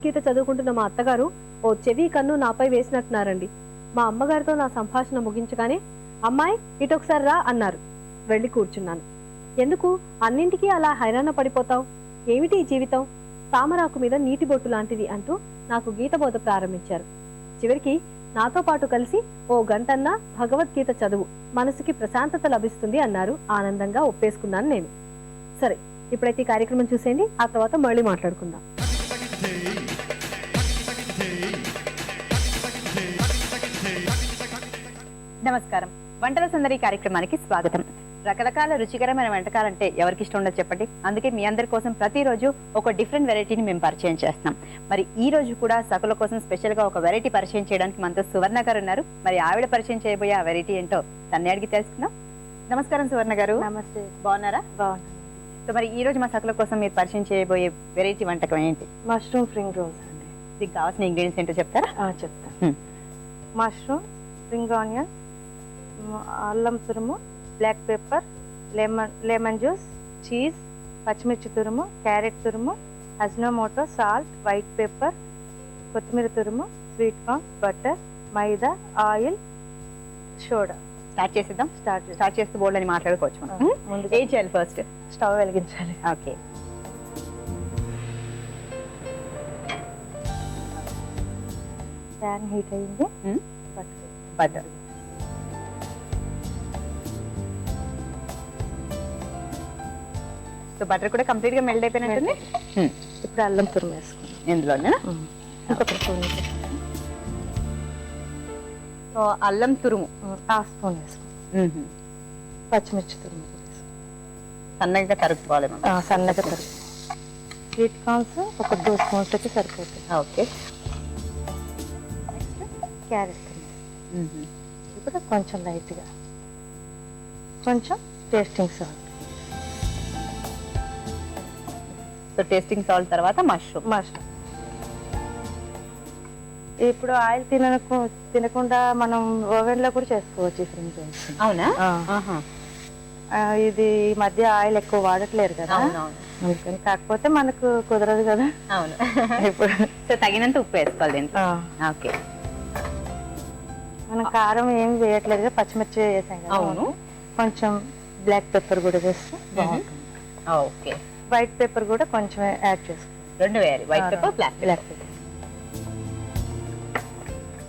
గీత చదువుకుంటున్న మా అత్తగారు ఓ చెవి కన్ను నాపై వేసినట్టున్నారండి. మా అమ్మగారితో నా సంభాషణ ముగించగానే అమ్మాయి ఇటొకసారి రా అన్నారు. వెళ్ళి కూర్చున్నాను. ఎందుకు? అన్నింటికీ అలా హైరాణ పడిపోతావు? ఏమిటి ఈ జీవితం? తామరాకు మీద నీటి బొట్టు లాంటిది అంటూ నాకు గీత బోధ ప్రారంభించారు. చివరికి నాతో పాటు కలిసి ఓ గంటన్నా భగవద్గీత చదువు మనసుకి ప్రశాంతత లభిస్తుంది అన్నారు. ఆనందంగా ఒప్పేసుకున్నాను నేను. సరే ఇప్పుడైతే ఈ కార్యక్రమం చూసేయండి. ఆ తర్వాత మళ్ళీ మాట్లాడుకుందాం. నమస్కారం. వంటల సందడి కార్యక్రమానికి స్వాగతం. రకరకాల రుచికరమైన వంటకాలంటే ఎవరికి ఇష్టం ఉండదు చెప్పండి. అందుకే మీ అందరి కోసం ప్రతిరోజు ఒక డిఫరెంట్ వెరైటీని మేము పరిచయం చేస్తున్నాం. మరి ఈ రోజు కూడా సకుల కోసం స్పెషల్గా ఒక వెరైటీ పరిచయం చేయడానికి మనతో సువర్ణ గారు ఉన్నారు. మరి ఆవిడ పరిచయం చేయబోయే ఆ వెరైటీ ఏంటో తన్నే అడిగి తెలుసుకుందాం. నమస్కారం సువర్ణ గారు. నమస్తే. బాగున్నారా? బాగున్నాను. సో మరి ఈ రోజు మా సకుల కోసం మీరు పరిచయం చేయబోయే వెరైటీ వంటకం ఏంటి? మష్రూమ్ స్ప్రింగ్ రోల్స్ అండి. దీనికి కావాల్సిన ఇంగ్రీడియంట్స్ ఏంటో చెప్తారా? చెప్తాను. మష్రూమ్ స్ప్రింగ్ ఆనియన్ అల్లం తురుము black pepper lemon lemon juice cheese పచ్చిమిర్చి తురుము క్యారెట్ తురుము అజ్నోమోటో సాల్ట్ వైట్ పెప్పర్ కొత్తిమీర తురుము sweet corn butter maida oil soda. Start చేసేద్దాం. స్టార్ట్ స్టార్ట్ చేస్తూ బోల్డ్ అని మాట్లాడుకోవచ్చు మనం? ముందుగా. ఏం చేయాలి ఫస్ట్ స్టవ్ వెలిగించాలి. ఓకే. ప్యాన్ హీట్ అయింది. బటర్ బటర్ సో బటర్ కూడా కంప్లీట్గా మెల్ట్ అయిపోయినట్టుంది. ఇప్పుడు అల్లం తురుము వేసుకున్నాం ఇందులోనే సో అల్లం తురుము. హాఫ్ స్పూన్ వేసుకున్నాం పచ్చిమిర్చి తురుము. సన్నగా తరుక్కోవాలి మనం. సన్నగా తరుగు స్వీట్ కార్న్స్ ఒక టూ స్పూన్స్ అయితే సరిపోతుంది. ఓకే. క్యారెట్ ఇప్పుడు కొంచెం లైట్గా. కొంచెం tasting salt. So tasting salt తర్వాత మష్రూమ్ మసాలా ఇప్పుడు ఆయిల్ తినకు తినకుండా మనం ఓవెన్లో కూడా చేసుకోవచ్చు రోల్స్ అవునా? ఇది మధ్య ఆయిల్ ఎక్కువ వాడట్లేరు కదా? కాకపోతే మనకు కుదరదు కదా? అవును. ఇప్పుడు సో తగినంత ఉప్పు వేసుకోవాలి దీంట్లో. ఓకే. మనం కారం ఏమి వేయట్లేదు కదా పచ్చిమిర్చి వేసాం కదా? అవును. కొంచెం బ్లాక్ పెప్పర్ కూడా వేస్తే బాగుంటుంది. ఓకే. వైట్ పెప్పర్ కూడా కొంచెం యాడ్ చేసుకోవాలి రెండు వేయాలి. White pepper black black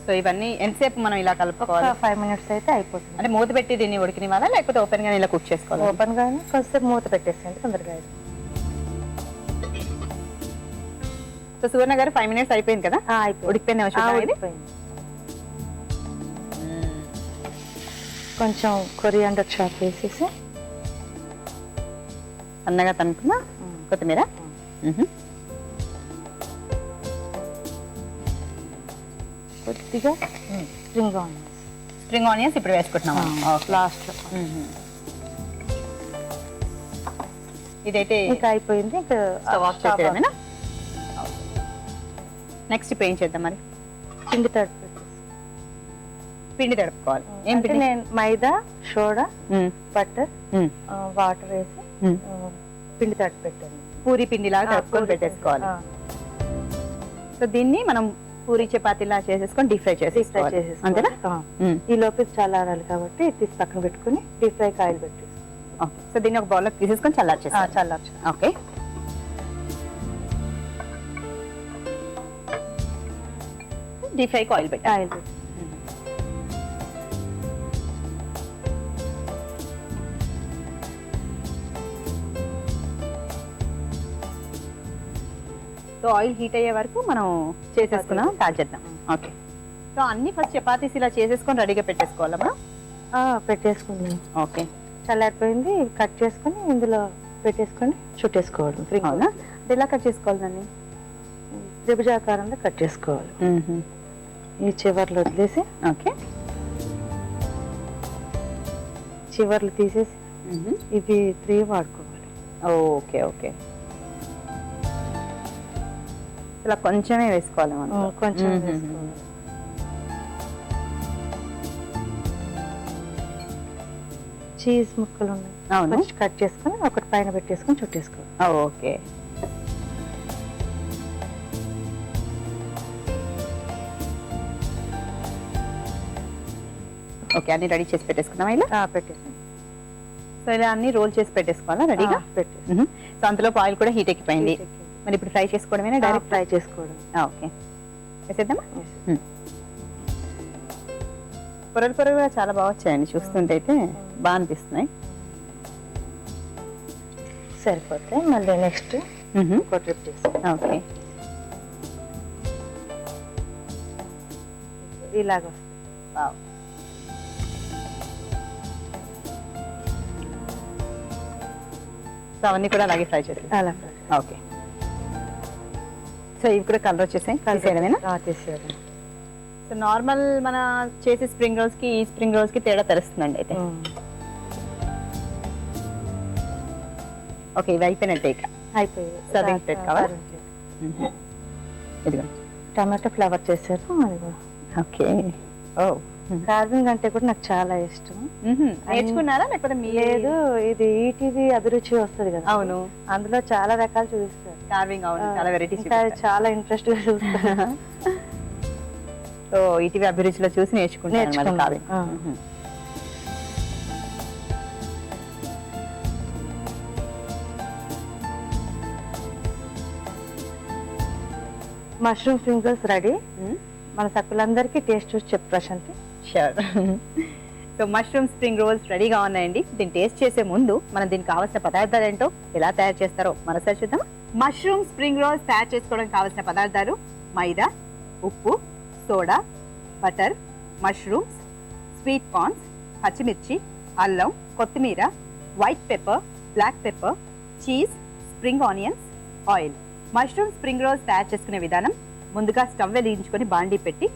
so ఇవన్నీ ఎంతసేపు మనం ఇలా కలుపుకోవాలి? ఫైవ్ మినిట్స్ అయితే అయిపోతుంది. అంటే మూత పెట్టి దీన్ని ఉడికినివ్వాలా లేకపోతే ఓపెన్గా ఇలా కుక్ చేసుకోవాలి? ఓపెన్ గానే కొంచెంసేపు మూత పెట్టేసేయండి తొందరగా. సో సువర్ణ గారు ఫైవ్ మినిట్స్ అయిపోయింది కదా? ఉడికిపోయిన కొంచెం కొరియాండర్ చాప్ వేసేసి సన్నగా తనుకున్న కొత్తిమీర. కొద్దిగా స్ప్రింగ్ ఆనియన్స్. స్ప్రింగ్ ఆనియన్స్ ఇప్పుడు వేసుకుంటున్నాం. లాస్ట్. ఇదైతే ఇంకా అయిపోయింది. నెక్స్ట్ ఇప్పుడు ఏం చేద్దాం మరి? పిండి తడిపి. పిండి తడుపుకోవాలి. ఏం అంటే పిండి? నేను మైదా సోడా మ్మ్. వాటర్ వేసి పిండి తడిపి పెట్టాను పూరి పిండి లాగా ఆ, తడుపుకొని పూరి పెట్టేసుకోవాలి. సో దీన్ని మనం పూరి చపాతీలా చేసేసుకొని డీప్ ఫ్రై ఫ్రై చేసేసుకోవాలి. అంతేనా. ఈ లోపు చల్లారాలి కాబట్టి తీసి పక్కన పెట్టుకుని డీప్ ఫ్రై ఆయిల్ పెట్టేసి ఓకే సో దీన్ని ఒక బౌల్ తీసేసుకొని చల్లారు చేస్తాం చల్లార్చు. ఓకే. డీప్ ఫ్రైకి ఆయిల్ పెట్టాలి ఆయిల్ పెట్టి. సో ఆయిల్ హీట్ అయ్యే వరకు మనం చేసేసుకున్నాం స్టార్ట్ చేద్దాం ఓకే. సో అన్ని ఫస్ట్ చపాతీస్ ఇలా చేసేసుకొని రెడీగా పెట్టేసుకోవాలా మనం ఆ, పెట్టేసుకున్నాను ఓకే. చల్లారిపోయింది కట్ చేసుకొని ఇందులో పెట్టేసుకొని చుట్టేసుకోవడం. ఫ్రీ అవునా? అంటే ఎలా కట్ చేసుకోవాలి దాన్ని? త్రిభుజాకారంలో కట్ చేసుకోవాలి. ఈ చివర్లు వదిలేసి ఓకే. చివర్లు తీసేసి ఇవి త్రీ వాడుకోవాలి. Okay okay. ఇలా కొంచెమే వేసుకోవాలి మనం. కొంచెం చీజ్ ముక్కలు ఉన్నాయి అవును కట్ చేసుకుని ఒకటి పైన పెట్టేసుకుని చుట్టేసుకోవాలి. ఓకే. ఓకే అన్ని రెడీ చేసి పెట్టేసుకున్నామా ఇలా? పెట్టేసాం సో ఇలా అన్ని రోల్ చేసి పెట్టేసుకోవాలా? రెడీగా? పెట్టేసి సో అందులో ఆయిల్ కూడా హీట్ ఎక్కిపోయింది. మరి ఇప్పుడు ఫ్రై చేసుకోవడమేనా డైరెక్ట్ ఫ్రై చేసుకోవడం. ఓకే. వేసేద్దామా? పొరలు పొరలు కూడా చాలా బాగా వచ్చాయండి చూస్తుంటే అయితే. బాగా అనిపిస్తున్నాయి. సరిపోతే మళ్ళీ నెక్స్ట్ ఓకే. ఇలాగ. సో అవన్నీ కూడా అలాగే ఫ్రై చేసి అలా. ఓకే. సో ఇవి కూడా కలర్ వచ్చేసాయి. తీసేయడం. సో నార్మల్ మన చేసే స్ప్రింగ్ రోల్స్కి ఈ స్ప్రింగ్ రోల్స్కి తేడా తెలుస్తుందండి అయితే. ఓకే ఇవి అయిపోయినట్టే ఇక. అయిపోయింది కావాలా? ఇదిగో. టమాటో ఫ్లవర్ చేశారు. ఓకే. ఓ. కార్వింగ్ అంటే కూడా నాకు చాలా ఇష్టం. నేర్చుకున్నారా? లేకపోతే మీ లేదు ఇది ఈటీవీ అభిరుచి వస్తుంది కదా. అవును. అందులో చాలా రకాలు చూపిస్తారు. కార్వింగ్ అవును. చాలా వెరైటీస్ చాలా ఇంట్రెస్ట్గా చూస్తాను సో ఇటీవీ అభిరుచిలో చూసి నేర్చుకుంటాను. కార్వింగ్. Mushroom fingers ready. మన సక్కులందరికీ టేస్ట్ చూసి చెప్పు Prashanth. Sure. So mushroom spring rolls రెడీగా ఉన్నాయండి. దీన్ని టేస్ట్ చేసే ముందు మనం దీనికి కావాల్సిన పదార్థాలు ఏంటో ఎలా తయారు చేస్తారో మరోసారి చూద్దాం. మష్రూమ్ స్ప్రింగ్ రోల్స్ తయారు చేసుకోవడానికి కావాల్సిన పదార్థాలు మైదా ఉప్పు soda butter mushrooms sweet corns పచ్చిమిర్చి అల్లం కొత్తిమీర white pepper black pepper cheese spring onions oil. Mushroom spring rolls తయారు చేసుకునే విధానం ముందుగా స్టవ్ వెలిగించుకొని బాండీ పెట్టి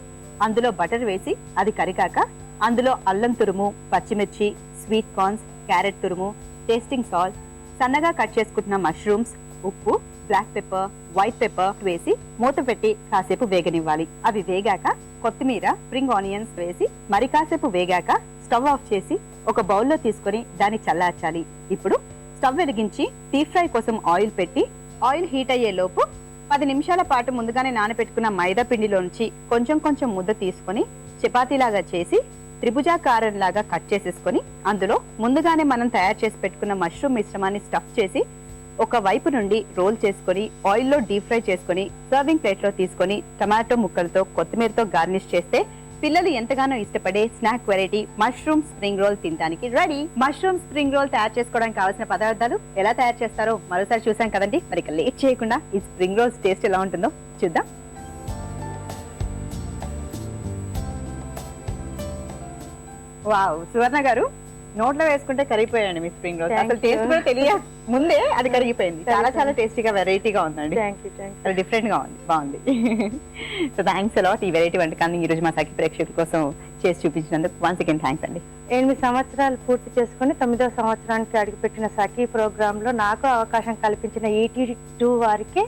అందులో బటర్ వేసి అది కరిగాక అందులో అల్లం తురుము పచ్చిమిర్చి స్వీట్ కార్న్స్ క్యారెట్ తురుము టేస్టింగ్ సాల్ట్ సన్నగా కట్ చేసుకుంటున్న మష్రూమ్స్ ఉప్పు బ్లాక్ పెప్పర్ వైట్ పెప్పర్ వేసి మూత పెట్టి కాసేపు వేగనివ్వాలి. అవి వేగాక కొత్తిమీర స్ప్రింగ్ ఆనియన్స్ వేసి మరి కాసేపు వేగాక స్టవ్ ఆఫ్ చేసి ఒక బౌల్లో తీసుకొని దాన్ని చల్లార్చాలి. ఇప్పుడు స్టవ్ వెలిగించి డీప్ ఫ్రై కోసం ఆయిల్ పెట్టి ఆయిల్ హీట్ అయ్యే లోపు పది నిమిషాల పాటు ముందుగానే నానబెట్టుకున్న మైదా పిండిలోంచి కొంచెం కొంచెం ముద్ద తీసుకొని చపాతీలాగా చేసి త్రిభుజాకారం లాగా కట్ చేసేసుకొని అందులో ముందుగానే మనం తయారు చేసి పెట్టుకున్న మష్రూమ్ మిశ్రమాన్ని స్టఫ్ చేసి ఒక వైపు నుండి రోల్ చేసుకొని ఆయిల్లో డీప్ ఫ్రై చేసుకొని సర్వింగ్ ప్లేట్లో తీసుకొని టమాటో ముక్కలతో కొత్తిమీరతో గార్నిష్ చేస్తే పిల్లలు ఎంతగానో ఇష్టపడే snack variety mushroom spring roll తినడానికి రెడీ. మష్రూమ్ స్ప్రింగ్ రోల్ తయారు చేసుకోవడానికి కావాల్సిన పదార్థాలు ఎలా తయారు చేస్తారో మరోసారి చూసాం కదండి. మరి ఇక లేట్ చేయకుండా ఈ స్ప్రింగ్ రోల్స్ టేస్ట్ ఎలా ఉంటుందో చూద్దాం. వావ్ సువర్ణ గారు నోట్లో వేసుకుంటే కరిగిపోయాయండి మీ స్ప్రింగ్ రోల్స్ Thank అసలు టేస్ట్. కూడా తెలియ ముందే అది కరిగిపోయింది. చాలా చాలా. టేస్టీగా వెరైటీగా ఉందండి. చాలా డిఫరెంట్గా ఉంది. బాగుంది. సో థ్యాంక్స్ అలాట్ ఈ వెరైటీ వంటకాన్ని ఈ రోజు మా సఖి ప్రేక్షకుల కోసం చేసి చూపించినందుకు వన్స్ అగైన్ థ్యాంక్స్ అండి. ఎనిమిది సంవత్సరాలు పూర్తి చేసుకుని తొమ్మిదవ సంవత్సరానికి అడుగుపెట్టిన సఖీ ప్రోగ్రామ్లో నాకు అవకాశం కల్పించిన ఈటీ టూ వారికి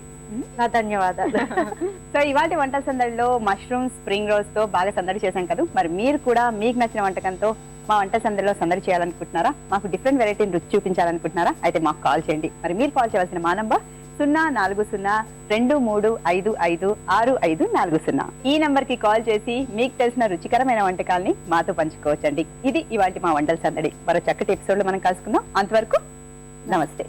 నా ధన్యవాదాలు. సో ఇవాటి వంటల సందడిలో మష్రూమ్ స్ప్రింగ్ రోల్స్తో బాగా సందడి చేశాం కదా. మరి మీరు కూడా మీకు నచ్చిన వంటకంతో మా వంట సందడిలో సందడి చేయాలనుకుంటున్నారా? మాకు డిఫరెంట్ వెరైటీని రుచి చూపించాలనుకుంటున్నారా? అయితే మాకు కాల్ చేయండి. మరి మీరు కాల్ చేయాల్సిన మా నంబర్ సున్నా నాలుగు సున్నా రెండు మూడు ఐదు ఐదు ఆరు ఐదు నాలుగు సున్నా. ఈ నంబర్కి కాల్ చేసి మీకు తెలిసిన రుచికరమైన వంటకాల్ని మాతో పంచుకోవచ్చండి. ఇది ఇవాటి మా వంటల సందడి. మరో చక్కటి ఎపిసోడ్లో మనం కలుసుకుందాం. అంతవరకు నమస్తే.